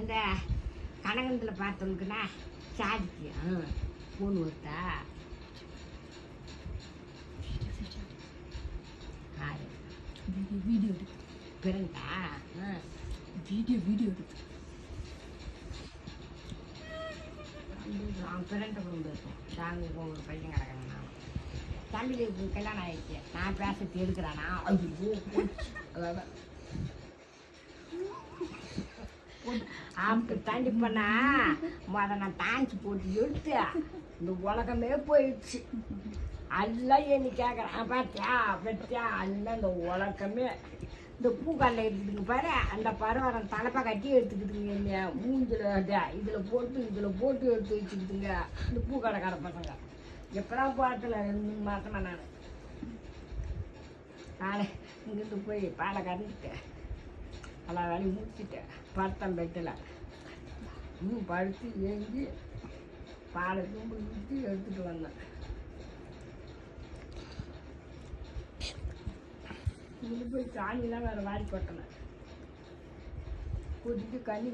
இந்த கனகந்தில் பார்த்தவங்களுக்குண்ணா சாதிக்கு பொண்ணு ஒருத்தா ஆறு வீடியோ எடுத்து பிறந்தா? வீடியோ வீடியோ எடுத்து அவன் பிறந்த குடும்பம் இருக்கும். சாமி ஒரு பையன் கிடக்கிறான் நான். கல்யாணம் ஆயிடுச்சு. நான் பேச எடுக்கிறானா ஐயோ அப்படி தாண்டி பண்ணா முத நான் டான்ஸ் போட்டு எடுத்து இந்த உலகமே போயிடுச்சு. எல்லாம் என்ன கேட்குறேன் பார்த்தியா பார்த்தியா எல்லாம் இந்த உலகமே. இந்த பூக்காலில் இருக்குதுங்க பாரு அந்த பருவரம் தலைப்பா கட்டி எடுத்துக்கிட்டுங்க என்ன மூஞ்சில் இதில் போட்டு இதில் போட்டு எடுத்து வச்சுக்கிட்டுங்க இந்த பூக்கடைக்கார பசங்க. எப்படா பாட்டில் ரெண்டு மூணு நான். நானே இங்கேருந்து போய் பாலை கறந்துட்டு எல்லா வேலையும் முடிச்சுட்டேன். படுத்தேன் பெட்டில். இன்னும் படுத்து ஏங்கி பாலை தும்பு ஊற்றி எடுத்துட்டு வந்தேன். இங்கிட்டு போய் சாணியெலாம் வேறு வாரி கொட்டினேன். கொட்டிட்டு கண்ணி